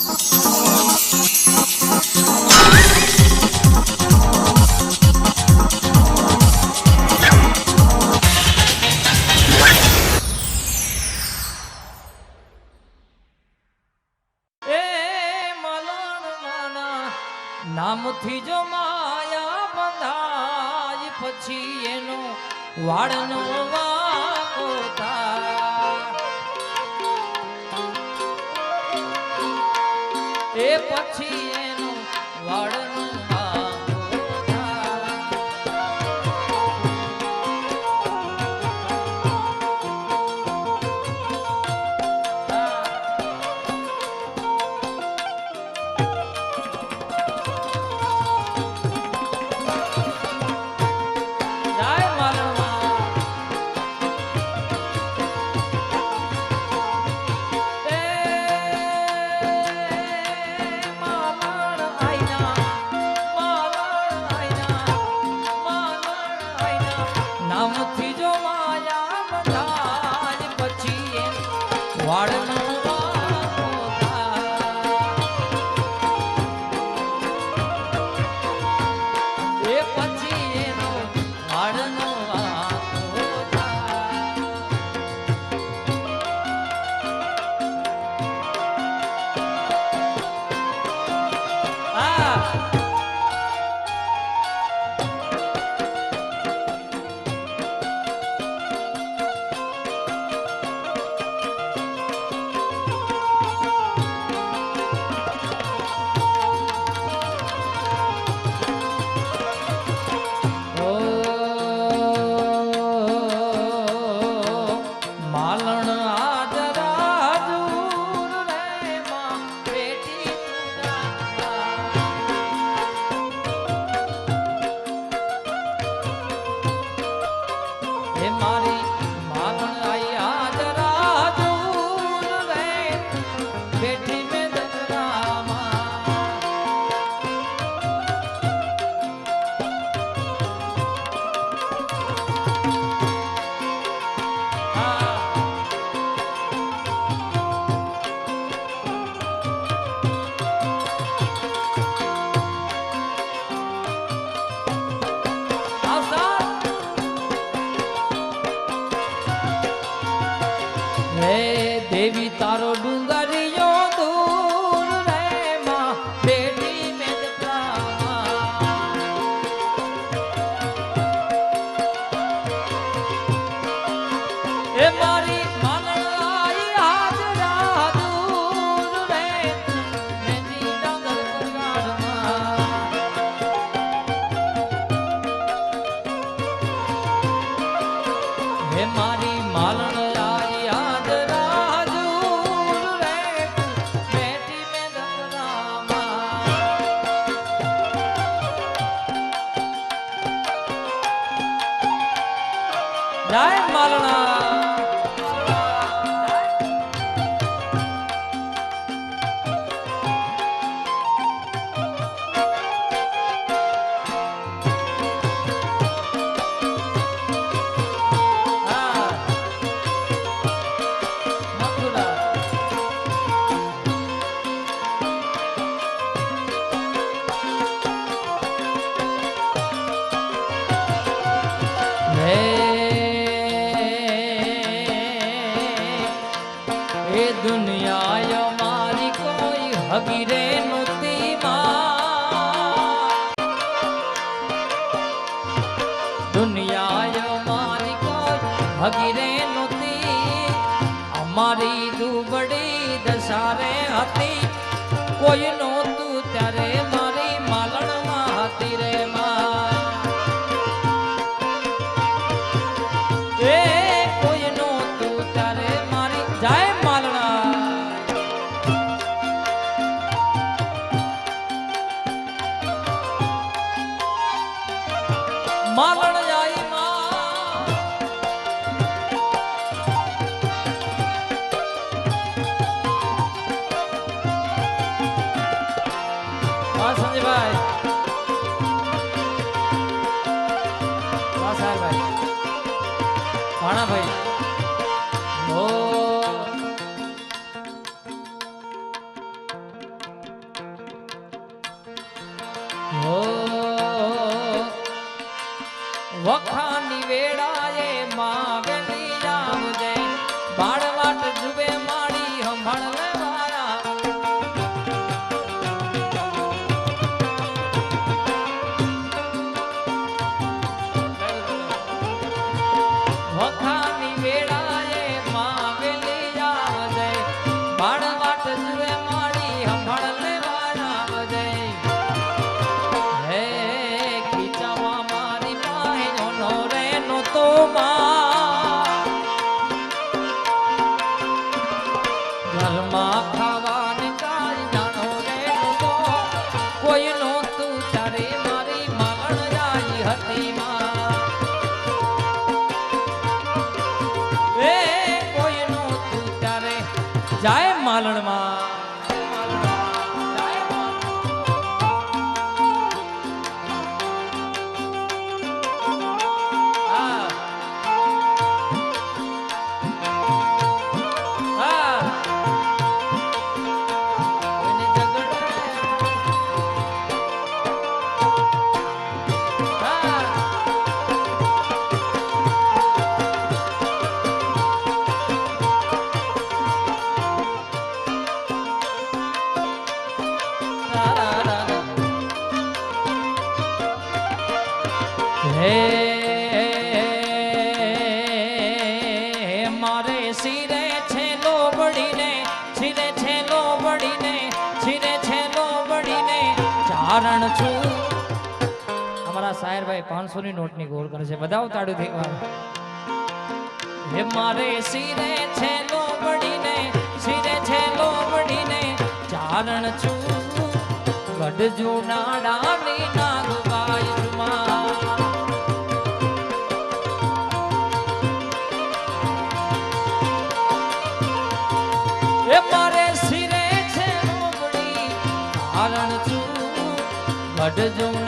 Oh. ah. જય કોઈ સાહેબભાઈ ભાણાભાઈ ઓ. પાંચસો ની નોટની ગોળ કરે છે. બધા તાડું થઈ હે મારે શિરે છે લોબડીને શિરે છે લોબડીને ચારણ છું. ગઢ જુનાડાની નાગવાઈ જુમા ગઢ જુના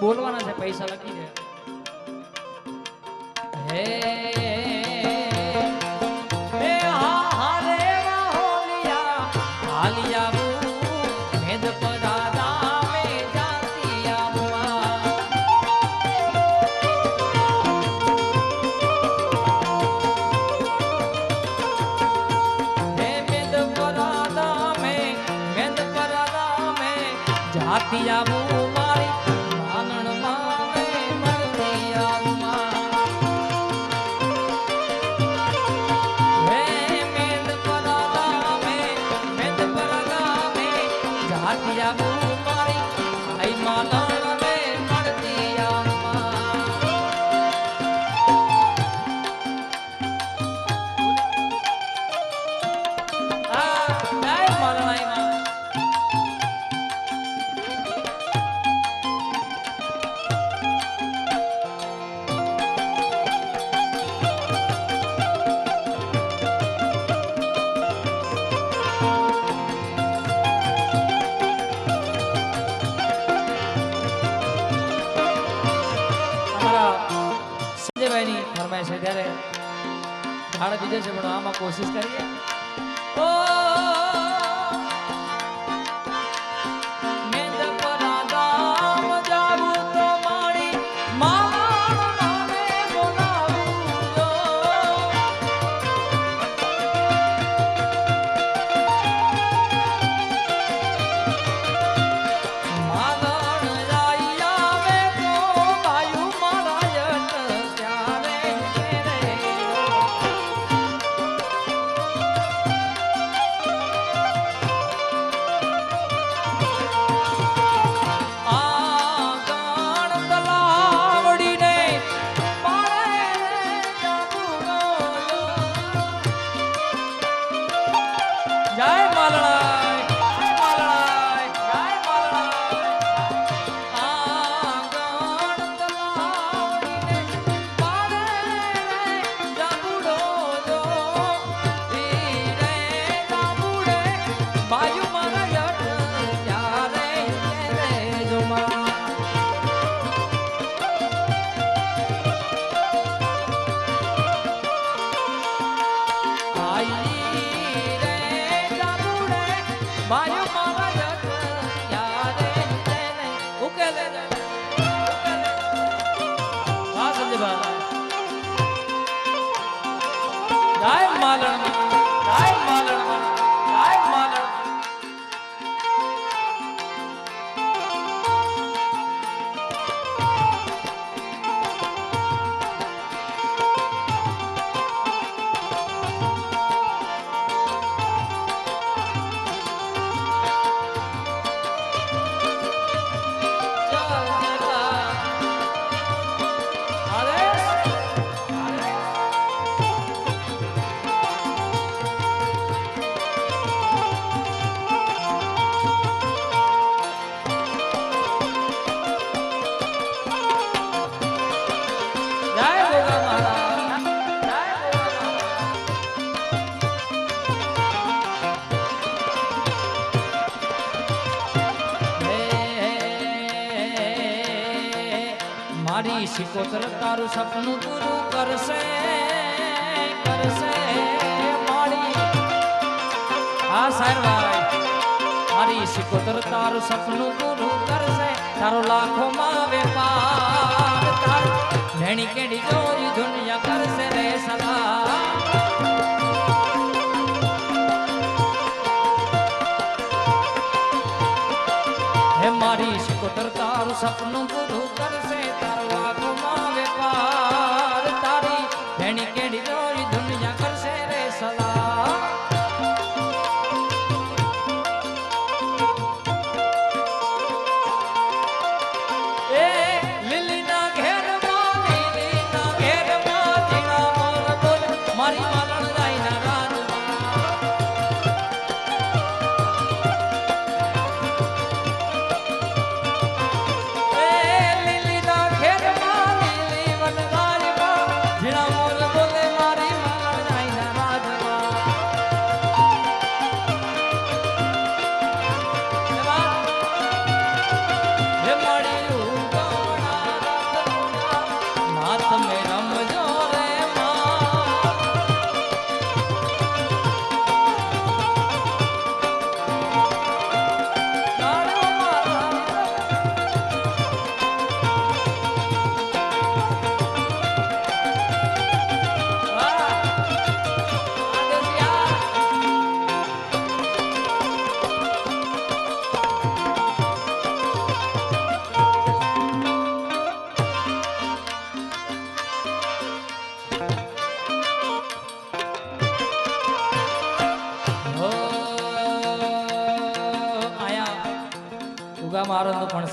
બોલવાના છે પૈસા લખીને. સરસ તારું સપનું પૂરું કરશે કરશે હા, સાહેબ મારી સિકોતર તારું સપનું પૂરું કરશે. તારો લાખો માં વેપાર તારો. ભેણી કેડી જોઈ દુનિયા કરશે રે સલા મારી સિકોતર તારું સપનું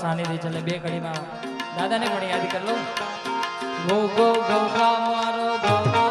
સાનિધિ છેલ્લે બે કડીમાં દાદાને પણ યાદ કરી લો ગૌ ગૌ ગૌ મારો ગૌ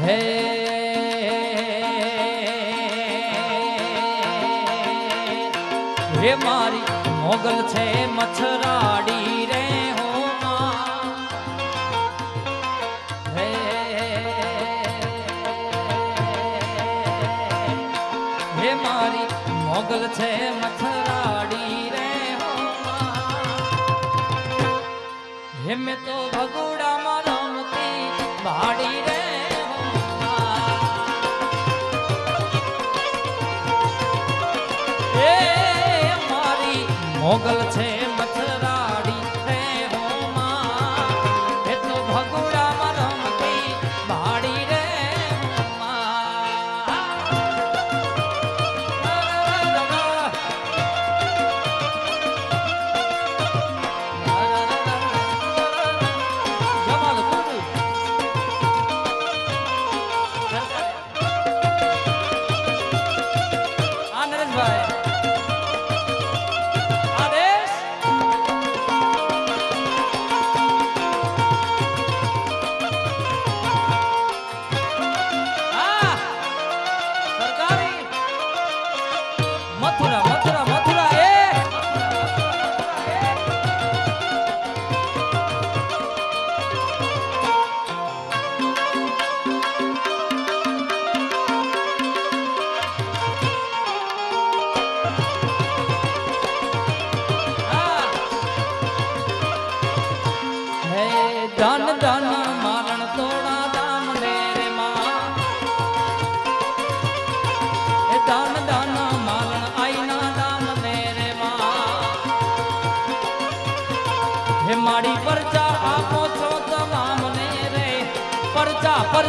હે હે મારી મોગલ છે મચ્છરાડી રે હો હે હે મારી મોગલ છે મચ્છરાડી રે હે મેં તો ભગવાન મોગલ છે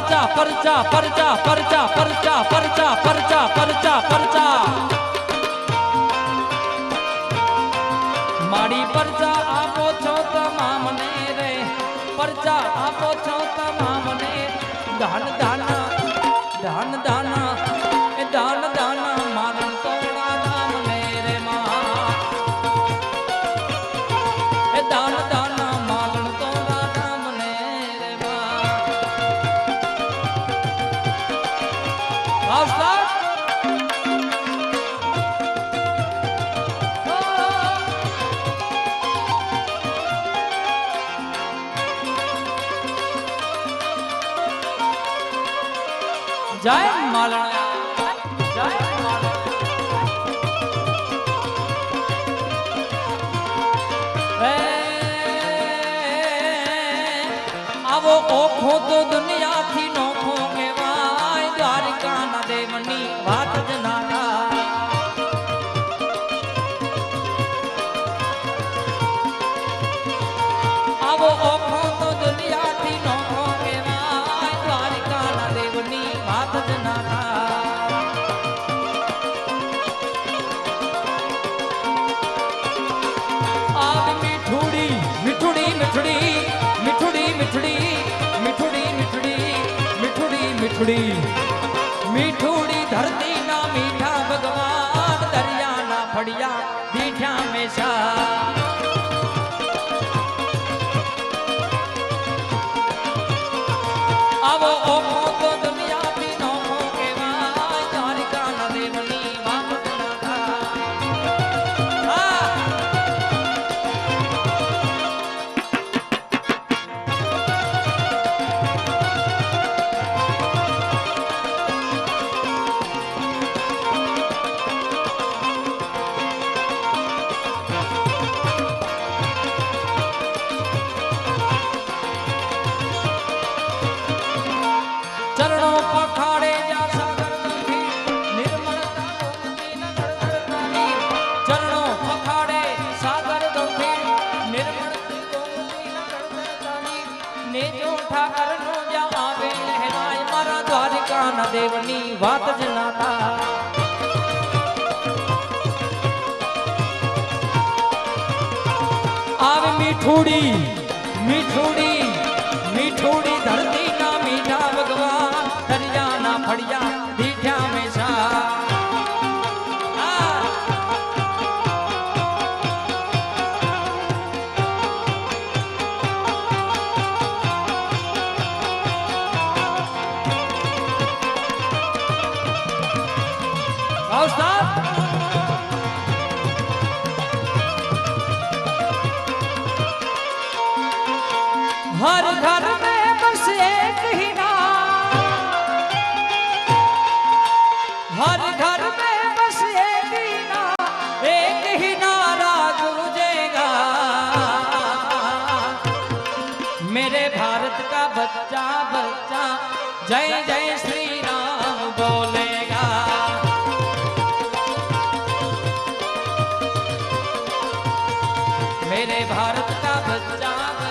પરચા પરચા પરચા પરચા પરચા પરચા પરચા પરચા પરચા. મારી પરચા આપો છો તમામને રે. પરચા આપો છો તમામને ધન મીઠુડી. મીઠુડી ધરતીના મીઠા ભગવાન દરિયાના ફળિયા મીઠા મેશા થોડી मेरे भारत का बच्चा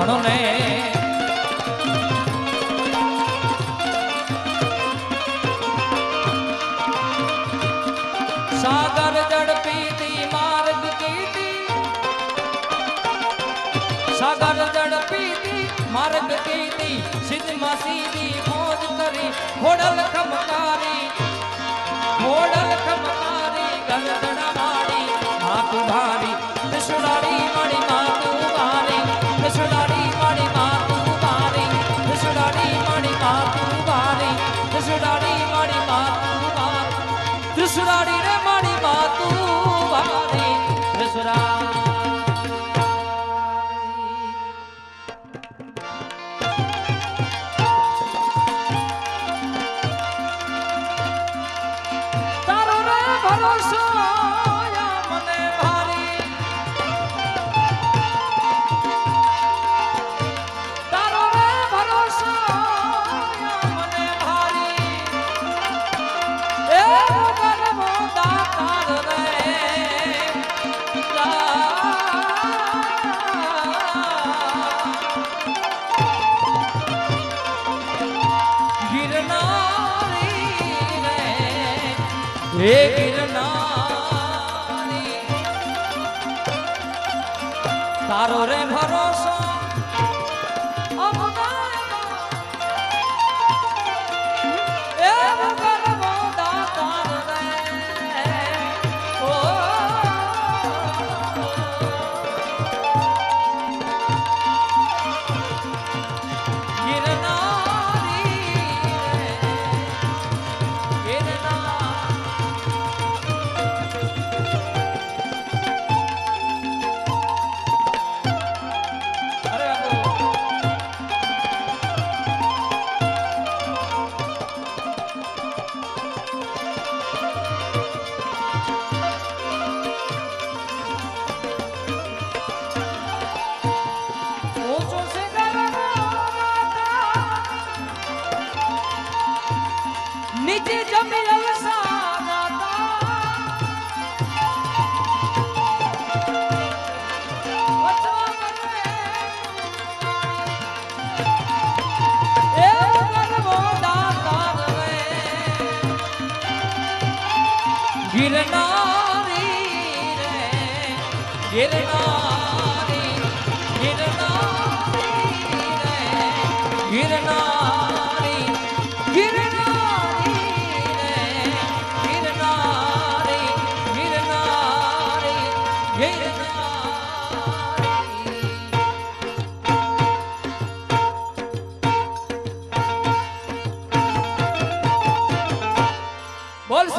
વણને સાગર જળ પીતી, માર્ગ કીધી સાગર જળ પીતી, માર્ગ કીધી સિદ્ધમાં સીધી મોજ કરી હોડલ ખમકારી. હે ગિરનારી તારો રે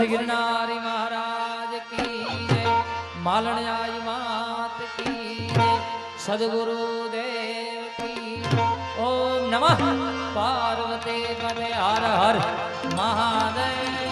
શ્રી ગિરનારી મહારાજ કી જય, માલણ્યાય માત કી જય, સદગુરુ દેવ કી ઓમ નમઃ. પાર્વતી પદે હર હર મહાદેવ.